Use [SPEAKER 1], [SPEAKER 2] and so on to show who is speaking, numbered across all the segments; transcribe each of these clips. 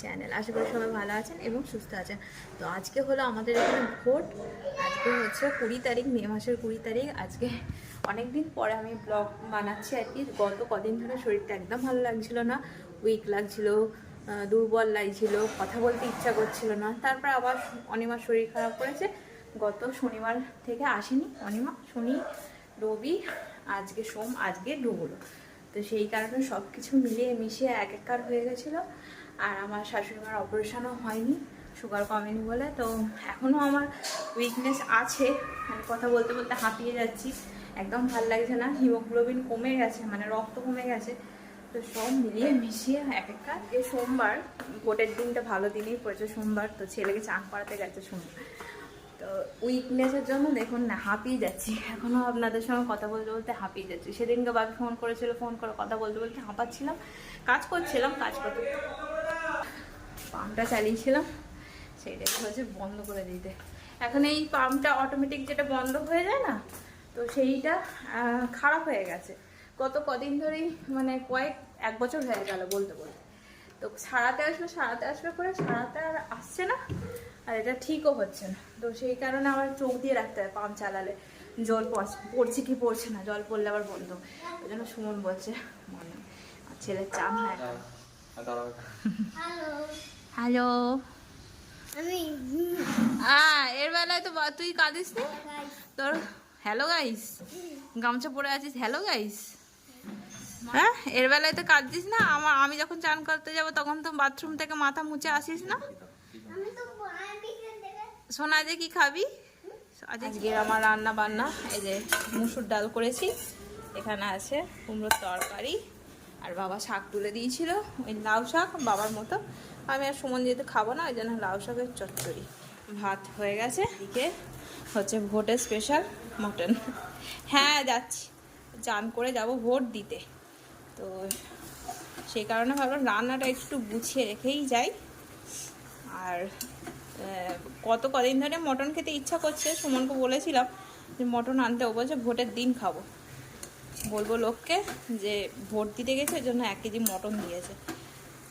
[SPEAKER 1] Channel. আশা করি সবাই ভালো আছেন এবং সুস্থ আছেন। তো আজকে হলো আমাদের এখানে ভোট। আজকে হচ্ছে কুড়ি তারিখ, মে মাসের কুড়ি তারিখ। আজকে অনেক দিন পরে আমি ব্লগ বানাচ্ছি আর কি। গত কদিন ধরে শরীরটা একদম ভালো লাগছিল না। উইক লাগছিল দুর্বল লাগছিল, কথা বলতে ইচ্ছা করছিল না। তারপর আবার অনিমার শরীর খারাপ করেছে। গত শনিবার থেকে আসেনি অনিমা, শনি, রবি, আজকে সোম, আজকে ডুবলো তো সেই কারণে সব কিছু মিলিয়ে মিশিয়ে এক একার হয়ে গেছিল। আর আমার শাশুড়ি মার অপারেশনও হয়নি সুগার কমেনি বলে। তো এখনও আমার উইকনেস আছে। মানে কথা বলতে বলতে হাঁপিয়ে যাচ্ছি। একদম ভালো লাগছে না। হিমোগ্লোবিন কমে গেছে মানে রক্ত কমে গেছে। তো সব মিলিয়ে মিশিয়ে এক একটা এই সোমবার ভোটের দিনটা ভালো দিনেই পড়েছে সোমবার। তো ছেলেকে চান করাতে গেছে সোমবার। তো উইকনেসের জন্য দেখুন না, হাঁপিয়ে যাচ্ছি। এখনও আপনাদের সঙ্গে কথা বলতে বলতে হাঁপিয়ে যাচ্ছি। সেদিনকে বাবি ফোন করেছিল ফোন করে কথা বলতে বলতে হাঁপাচ্ছিলাম। কাজ করছিলাম, কাজ করতে পাম্পটা চালিয়েছিলাম। সেইটাকে হচ্ছে বন্ধ করে দিতে। এখন এই পাম্পটা অটোমেটিক যেটা বন্ধ হয়ে যায় না তো সেইটা খারাপ হয়ে গেছে। গত কদিন ধরেই মানে কয়েক এক বছর হয়ে গেল বলতে বলতে। তো সারাতে আসবে সারাতে আসবে করে সারাতে আর আসছে না আর এটা ঠিকও হচ্ছে না। তো সেই কারণে আবার চোখ দিয়ে রাখতে হয় পাম্প চালালে। জল পড়ছে কি পড়ছে না জল পড়লে আবার বন্ধ। ওই জন্য সুমন বলছে মনে আর ছেলের চান হয়
[SPEAKER 2] হ্যালো
[SPEAKER 1] এর বেলায় তো তুই কাঁদিস নি? তোর হ্যালো গাইস গামছা পরে আছিস হ্যালো গাইস হ্যাঁ এর বেলায় তো কাঁদছিস না? আমার আমি যখন চান করতে যাব তখন তো বাথরুম থেকে মাথা মুছে আসিস না? সোনা যে কি খাবি? আজকে আমার রান্না বান্না এই যে মুসুর ডাল করেছি। এখানে আছে কুমড়োর তরকারি আর বাবা শাক তুলে দিয়েছিল ওই লাউ শাক বাবার মতো। আমি আর সুমন যেহেতু খাব না, ওই জন্য লাউ শাকের চচ্চড়ি। ভাত হয়ে গেছে, এদিকে হচ্ছে ভোটের স্পেশাল মটন হ্যাঁ যাচ্ছি। চান করে যাব ভোট দিতে। তো সেই কারণে ভাবলাম রান্নাটা একটু গুছিয়ে রেখেই যাই। আর কত কদিন ধরে মটন খেতে ইচ্ছা করছে, সুমনকে বলেছিলাম যে মটন আনতে, ও বলছে ভোটের দিন খাব। বলব লোককে যে ভোট দিতে গেছে, ওই জন্য এক কেজি মটন দিয়েছে।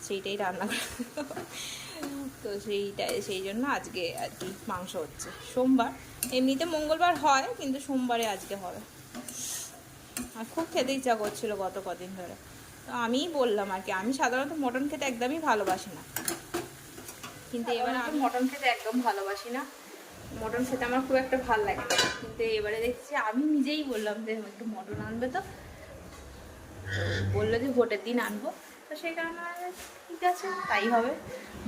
[SPEAKER 1] সেইটাই রান্না করে। তো সেইটাই সেই জন্য আজকে আর কি মাংস হচ্ছে। সোমবার। এমনিতে মঙ্গলবার হয় কিন্তু সোমবারে আজকে হবে। আর খুব খেতে ইচ্ছা করছিল গত কদিন ধরে। তো আমিই বললাম আর কি আমি সাধারণত মটন খেতে একদমই ভালোবাসি না। কিন্তু এবারে আমি মটন খেতে একদম ভালোবাসি না। মটন খেতে আমার খুব একটা ভালো লাগে কিন্তু এবারে দেখছি আমি নিজেই বললাম যে একটু মটন আনবে তো বলল যে ভোটের দিন আনব। সেই কারণে ঠিক আছে, তাই হবে।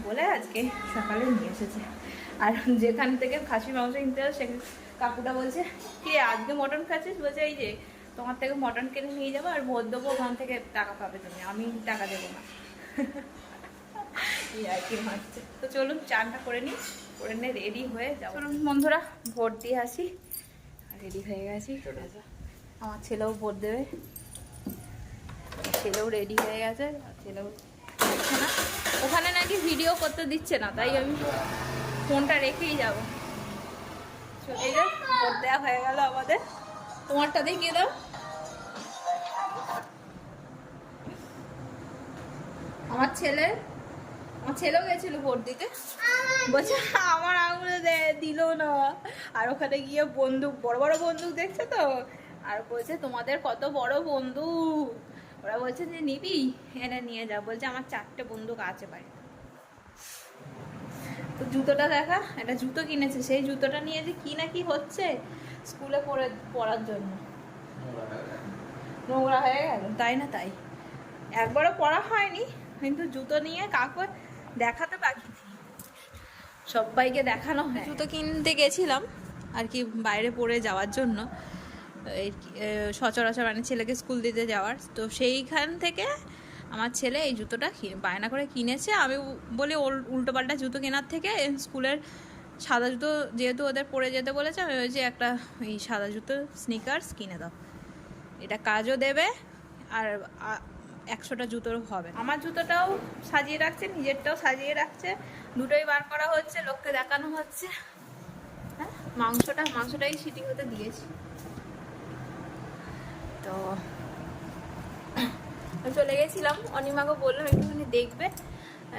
[SPEAKER 1] বলে আজকে সকালে নিয়ে এসেছে। আর যেখান থেকে খাসি মাংস কিনতে হবে সেখানে কাকুটা বলছে, কি, আজকে মটন খাচ্ছিস? বলছে, এই যে, তোমার থেকে মটন কিনে নিয়ে যাব আর ভোট দেবো, ওখান থেকে টাকা পাবে তুমি, আমি টাকা দেবো না। আর কি হচ্ছে। তো চলুন, চানটা করে নিই, করে নিয়ে রেডি হয়ে যাব। চলুন বন্ধুরা, ভোট দিয়ে আসি। রেডি হয়ে গেছি। আমার ছেলেও ভোট দেবে। ছেলেও রেডি হয়ে গেছে। না। ওখানে নাকি ভিডিও করতে দিচ্ছে না, তাই আমি ফোনটা রেখেই যাব। দেওয়া হয়ে আমাদের। আমার ছেলে, আমার ছেলেও গেছিল ভোট দিতে। বলছে, আমার আঙুলে দিল না। আর ওখানে গিয়ে বন্দুক, বড় বড় বন্দুক দেখছে তো? আর বলছে, তোমাদের কত বড় বন্দুক? ওরা বলছে যে নিবি? এনে নিয়ে যা। বলছে আমার চারটে বন্দুক আছে বাড়িতে। তো জুতোটা দেখা, একটা জুতো কিনেছে। সেই জুতোটা নিয়ে যে কি না কি হচ্ছে স্কুলে পড়ে, পড়ার জন্য। নোংরা হয়ে গেল। তাই না তাই? একবারও পড়া হয়নি, কিন্তু জুতো নিয়ে কাকু দেখাতে নেই। সবাইকে দেখানো হয়। জুতো কিনতে গেছিলাম, আর কি বাইরে পড়ে যাওয়ার জন্য। সচরাচর মানে ছেলেকে স্কুল দিতে যাওয়ার। তো সেইখান থেকে আমার ছেলে এই জুতোটা বায়না করে কিনেছে। আমি বলি উল্টো পাল্টা জুতো কেনার থেকে স্কুলের সাদা জুতো যেহেতু ওদের পরে যেতে বলেছে, আমি ওই যে একটা এই সাদা জুতো স্নিকার্স কিনে দাও। এটা কাজও দেবে আর একশোটা জুতোর হবে। আমার জুতোটাও সাজিয়ে রাখছে, নিজেরটাও সাজিয়ে রাখছে। দুটোই বার করা হচ্ছে, লোককে দেখানো হচ্ছে। হ্যাঁ মাংসটা, মাংসটাই সিটি হতে দিয়েছি। তো চলে গেছিলাম। অনিমাকে বললাম, একটুখানি দেখবে।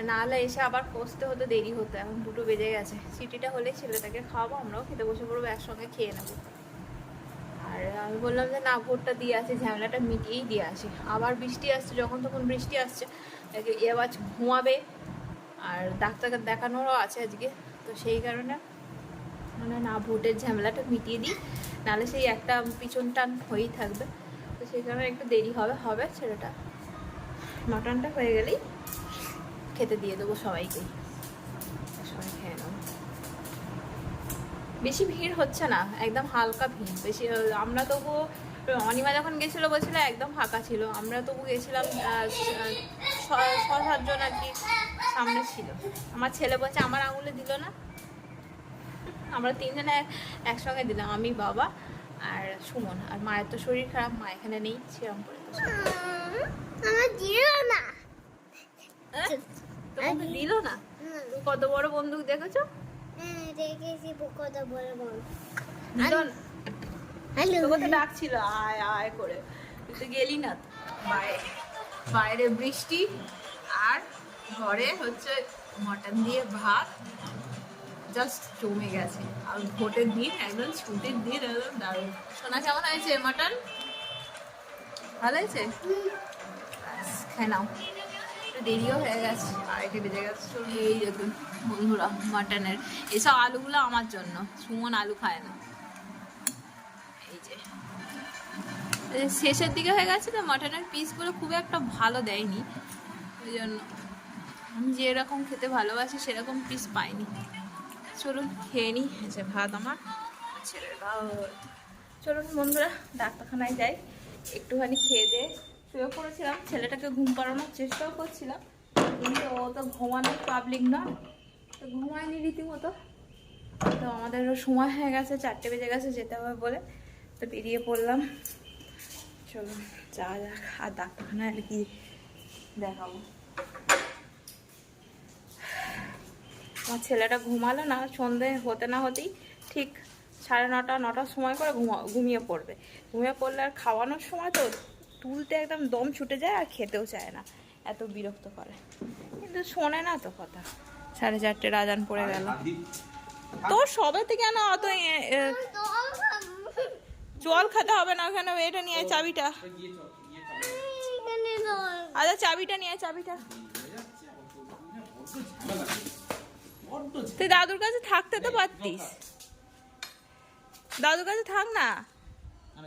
[SPEAKER 1] নাহলে এসে আবার কষতে হতো দেরি হতো। এখন দুটো বেজে গেছে। সিটিটা হলে ছেলেটাকে খাওয়াবো, আমরাও খেতে বসে পড়ব, একসঙ্গে খেয়ে নেব। আর আমি বললাম যে, না ভোটটা দিয়ে আসি, ঝামেলাটা মিটিয়েই দিয়ে আসি। আবার বৃষ্টি আসছে, যখন তখন বৃষ্টি আসছে এবার ঘুমাবে। আর ডাক্তারকে দেখানোরও আছে আজকে। তো সেই কারণে মানে না, ভোটের ঝামেলাটা মিটিয়ে দিই। নাহলে সেই একটা পিছন টান হয়েই থাকবে। সেই একটু দেরি হবে হবে ছেলেটা। মাটনটা হয়ে গেলেই খেতে দিয়ে দেবো সবাইকে। সবাই খেয়ে নেব বেশি ভিড় হচ্ছে না, একদম হালকা ভিড়। বেশি, আমরা তবু, অনিমা যখন গেছিল বলছিল একদম ফাঁকা ছিল। আমরা তবু গেছিলাম ছ সাতজন আর কি সামনে ছিল। আমার ছেলে বলছে, আমার আঙুলে দিল না? আমরা তিনজনে এক- একসঙ্গে দিলাম, আমি, বাবা। আর সুমন আর মায়ের তো শরীর খারাপ মা এখানে নেই সেরকম করে তো
[SPEAKER 2] আমার দিল না।
[SPEAKER 1] হ্যাঁ? তোমাকে দিল না? তুমি কত বড় বন্দুক দেখেছ?
[SPEAKER 2] দেখেছি কত বড়
[SPEAKER 1] না?
[SPEAKER 2] হ্যালো।
[SPEAKER 1] তোকে তো ডাকছিল আয় আয় করে। তুই গেলি না। বাইরে বাইরে বৃষ্টি আর ঘরে হচ্ছে মটন দিয়ে ভাত। জাস্ট জমে গেছে। আর ভোটের দিন, একদম ছুটির দিন, একদম দারুণ। সোনা, কেমন হয়েছে মাটন? ভালো হয়েছে? খেয়ে নাও। একটু দেরিও হয়ে গেছে, আড়াইটে বেজে গেছে এই দেখুন বন্ধুরা মাটনের। এসব আলুগুলো আমার জন্য, সুমন আলু খায় না। এই যে। শেষের দিকে হয়ে গেছে তো, মাটনের পিসগুলো খুব একটা ভালো দেয়নি। ওই জন্য আমি যেরকম খেতে ভালোবাসি, সেরকম পিস পাইনি। চলুন খেয়ে নিই আচ্ছা ভাত আমার, ছেলের ভাত। চলুন বন্ধুরা, ডাক্তারখানায় যাই, একটুখানি খেয়ে দিয়ে শুয়ে পড়েছিলাম। ছেলেটাকে ঘুম পাড়ানোর চেষ্টাও করছিলাম। কিন্তু ও তো ঘুমানোর পাবলিক নয়, তো ঘুমায়নি রীতিমতো। তো আমাদেরও সময় হয়ে গেছে, চারটে বেজে গেছে, যেতে হবে বলে। তো বেরিয়ে পড়লাম। চলুন, যাওয়া যাক, আর ডাক্তারখানায় আর কি দেখাবো। আমার ছেলেটা ঘুমালো না সন্ধে হতে না হতেই ঠিক সাড়ে নটা নটার সময় করে ঘুমা ঘুমিয়ে পড়বে। ঘুমিয়ে পড়লে আর খাওয়ানোর সময় তো তুলতে একদম দম ছুটে যায় আর খেতেও চায় না এত বিরক্ত করে। কিন্তু শোনে না তো কথা। সাড়ে চারটে রাজান পড়ে গেল। তোর সবে থেকে না অত জল খেতে হবে না ওখানে এটা নিয়ে চাবিটা। আচ্ছা চাবিটা নিয়ে চাবিটা। তুই দাদুর কাছে থাকতে তো পারতিস। দাদুর কাছে থাক না।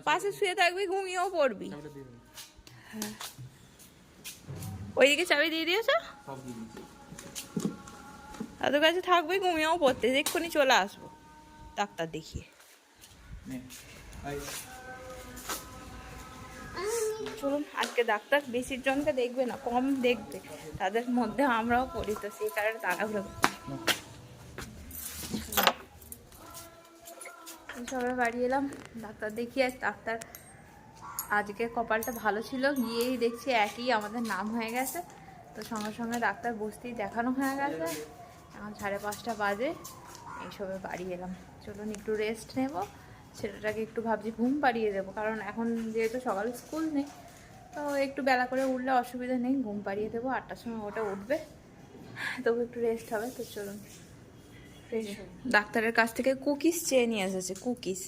[SPEAKER 1] পাশে শুয়ে থাকবি ঘুমিয়েও পড়বি। ওইদিকে চাবি দিয়ে দিয়েছ? দাদুর কাছে থাকবি ঘুমিয়েও পড়তে এক্ষুনি চলে আসব। ডাক্তার দেখিয়ে। চলুন আজকে ডাক্তার বেশির জনকে দেখবে না কম দেখবে। তাদের মধ্যে আমরাও পড়ি তো সেই কারণে তাড়াহুড়ো। সবাই বাড়ি এলাম, ডাক্তার দেখিয়ে ডাক্তার আজকে কপালটা ভালো ছিল, গিয়েই দেখছি একই আমাদের নাম হয়ে গেছে। তো সঙ্গে সঙ্গে ডাক্তার বসতেই দেখানো হয়ে গেছে। এখন সাড়ে পাঁচটা বাজে এইসবে বাড়ি এলাম। চলুন একটু রেস্ট নেব, ছেলেটাকে একটু ভাবছি ঘুম পাড়িয়ে দেবো, কারণ এখন যেহেতু সকালে স্কুল নেই, তো একটু বেলা করে উঠলে অসুবিধা নেই, ঘুম পাড়িয়ে দেবো। আটটার সময় ওটা উঠবে। তবু একটু রেস্ট হবে তো চলুন। ডাক্তারের কাছ থেকে কুকিজ চেয়ে নিয়ে এসেছে কুকিজ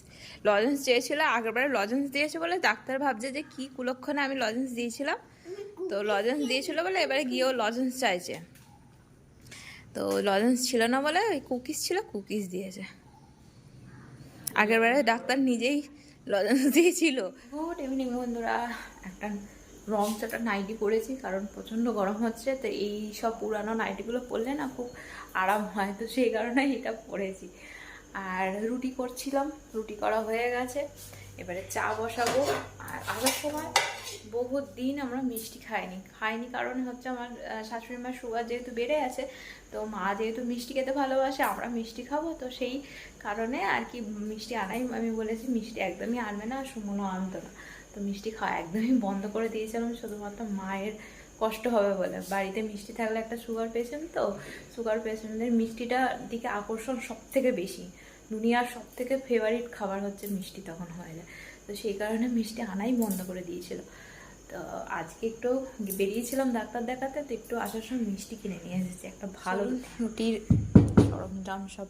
[SPEAKER 1] লজেন্স চেয়েছিল আগেরবারে লজেন্স দিয়েছে বলে ডাক্তার ভাবছে যে কি কুলক্ষণে আমি লজেন্স দিয়েছিলাম। তো লজেন্স দিয়েছিল বলে এবারে গিয়েও লজেন্স চাইছে। তো লজেন্স ছিল না বলে ওই কুকিজ ছিল কুকিজ দিয়েছে। আগেরবারে ডাক্তার নিজেই লজেন্স দিয়েছিল। গুড ইভিনিং বন্ধুরা। একটা রং চাটা নাইটি পরেছি, কারণ প্রচণ্ড গরম হচ্ছে, তো এই সব পুরানো নাইটিগুলো পরলে না খুব আরাম হয়, তো সেই কারণে এটা পরেছি। আর রুটি করছিলাম, রুটি করা হয়ে গেছে, এবারে চা বসাবো, আর আসার সময় বহুত দিন আমরা মিষ্টি খাইনি। খাইনি কারণ হচ্ছে আমার শাশুড়ি মার সুগার যেহেতু বেড়ে আছে, তো মা যেহেতু মিষ্টি খেতে ভালোবাসে, আমরা মিষ্টি খাব, তো সেই কারণে আর কি মিষ্টি আনাই, আমি বলেছি মিষ্টি একদমই আনবে না, আর সুমনও আনতো না। তো মিষ্টি খাওয়া একদমই বন্ধ করে দিয়েছিলাম, শুধুমাত্র মায়ের কষ্ট হবে বলে। বাড়িতে মিষ্টি থাকলে একটা সুগার পেশেন্ট তো সুগার পেশেন্টদের মিষ্টিটার দিকে আকর্ষণ সব থেকে বেশি। দুনিয়ার সব থেকে ফেভারিট খাবার হচ্ছে মিষ্টি তখন হয়ে যায় তো সেই কারণে মিষ্টি আনাই বন্ধ করে দিয়েছিল। তো আজকে একটু বেরিয়েছিলাম ডাক্তার দেখাতে, তো একটু আসার সময় মিষ্টি কিনে নিয়ে এসেছি, একটা ভালো রুটির সরঞ্জাম সব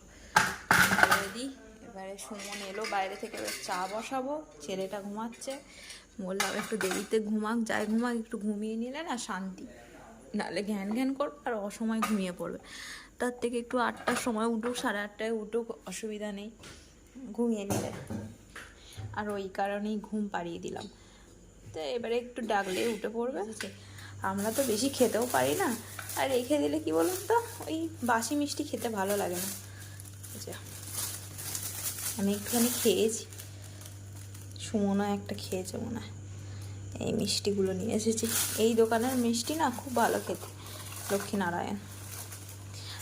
[SPEAKER 1] রেডি এবারে সুমন এলো, বাইরে থেকে এবার চা বসাবো। ছেলেটা ঘুমাচ্ছে। বললাম, একটু দেরিতে ঘুমাক, যাই ঘুমাক, একটু ঘুমিয়ে নিলে না শান্তি। নাহলে ঘ্যান ঘ্যান করবে আর অসময় ঘুমিয়ে পড়বে। তার থেকে একটু আটটার সময় উঠুক, সাড়ে আটটায় উঠুক, অসুবিধা নেই। ঘুমিয়ে নিলে। আর ওই কারণেই ঘুম পাড়িয়ে দিলাম। তো এবারে একটু ডাকলে উঠে পড়বে। আমরা তো বেশি খেতেও পারি না। আর রেখে দিলে কি বলুন তো? ওই বাসি মিষ্টি খেতে ভালো লাগে না। আমি একটুখানি খেয়েছি। সুমনও একটা খেয়েছে মনে হয়। এই মিষ্টিগুলো নিয়ে এসেছি। এই দোকানের মিষ্টি না খুব ভালো খেতে। লক্ষ্মীনারায়ণ।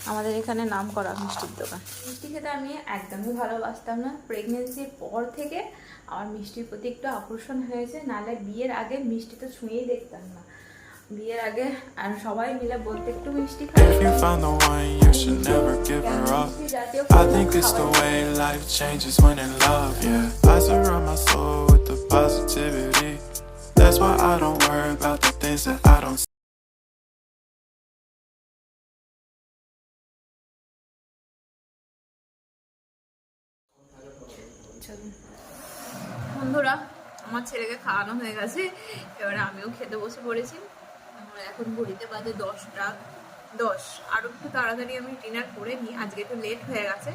[SPEAKER 1] আমাদের এখানে নাম করা মিষ্টির দোকান। মিষ্টি খেতে আমি একদমই ভালোবাসতাম না। প্রেগনেন্সির পর থেকে আমার মিষ্টির প্রতি একটু আকর্ষণ হয়েছে। নাহলে বিয়ের আগে মিষ্টি তো ছুঁয়েই দেখতাম না। বিয়ের আগে আর সবাই মিলে বলতে একটু মিষ্টি খাই
[SPEAKER 3] If you found the one, you should never give her up.
[SPEAKER 1] মিষ্টি জাতীয়
[SPEAKER 3] I think it's the way life changes when in love, yeah. I surround my soul with the positivity. That's why I don't worry about the things that I don't see.
[SPEAKER 1] চলুন। বন্ধুরা আমার ছেলেকে খাওয়ানো হয়ে গেছে এবারে আমিও খেতে বসে পড়েছি এখন ঘড়িতে বাজে দশটা, দশ। আরও একটু তাড়াতাড়ি আমি ডিনার করে নিই। আজকে একটু লেট হয়ে গেছে।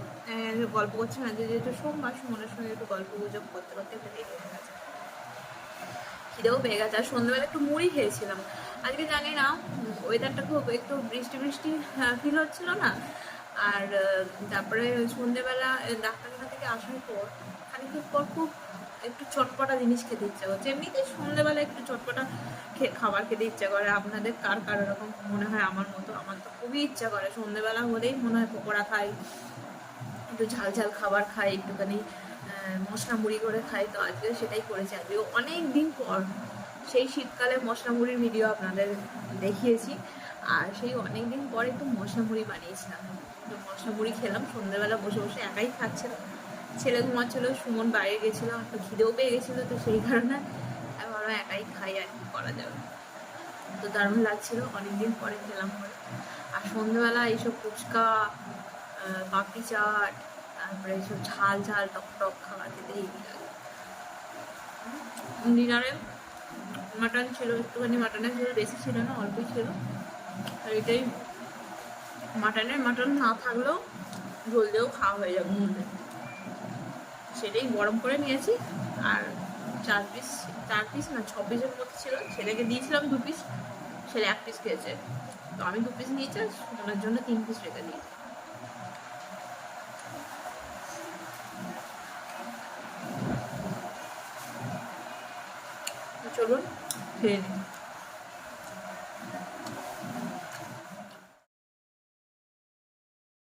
[SPEAKER 1] গল্প করছি না যেহেতু সোমবার সুমনের সঙ্গে একটু গল্প গুজব করতে করতে একটু লেট হয়ে গেছে। খিদেও পেয়ে গেছে। আর সন্ধ্যেবেলা একটু মুড়ি খেয়েছিলাম। আজকে জানি না ওয়েদারটা খুব একটু বৃষ্টি বৃষ্টি ফিল হচ্ছিল না। আর তারপরে সন্ধ্যেবেলা ডাক্তারখানা থেকে আসার পর খানিক পর খুব একটু চটপটা জিনিস খেতে ইচ্ছা করছে। এমনিতে সন্ধ্যেবেলা একটু চটপটা খাবার খেতে ইচ্ছা করে। আপনাদের কার কার এরকম মনে হয়? আমার মতো, আমার তো খুবই ইচ্ছা করে। সন্ধ্যেবেলা হলেই মনে হয় পকোড়া খাই, একটু ঝাল ঝাল খাবার খাই, একটুখানি মশলা মুড়ি করে খাই। তো আজকে সেটাই করেছি। আজকে অনেক দিন পর সেই শীতকালে মশলা মুড়ির ভিডিও আপনাদের দেখিয়েছি। আর সেই অনেক দিন পর একটু মশলা মুড়ি বানিয়েছিলাম। তো মশলা মুড়ি খেলাম। সন্ধ্যেবেলা বসে বসে একাই খাচ্ছিলাম। ছেলে ঘুমাচ্ছিল, সুমন বাইরে গেছিল একটু খিদেও পেয়ে গেছিল তো সেই কারণে আমি ভাবলাম একাই খাই আর কি করা যাবে। তো দারুণ লাগছিল, অনেকদিন পরে খেলাম বলে আর সন্ধ্যেবেলা এইসব ফুচকা পাপড়ি চাট, তারপরে এইসব ঝাল ঝাল টক টক খাবার খেতে হেভি লাগে। ডিনারে মাটন ছিল, একটুখানি মাটনের ঝোল বেশি ছিল না, অল্পই ছিল। আর এটাই মাটনের মাটন না থাকলেও ঝোল দিয়েও খাওয়া হয়ে যাবে। মধ্যে সেটাই গরম করে নিয়েছি। আর চার পিস চার পিস না, ছ পিসের মতো ছিল। ছেলেকে দিয়েছিলাম দু পিস ছেলে এক পিস খেয়েছে। তো আমি দু পিস নিয়েছি আর ওনার জন্য তিন পিস রেখে দিয়েছি। চলুন, খেয়ে নিই।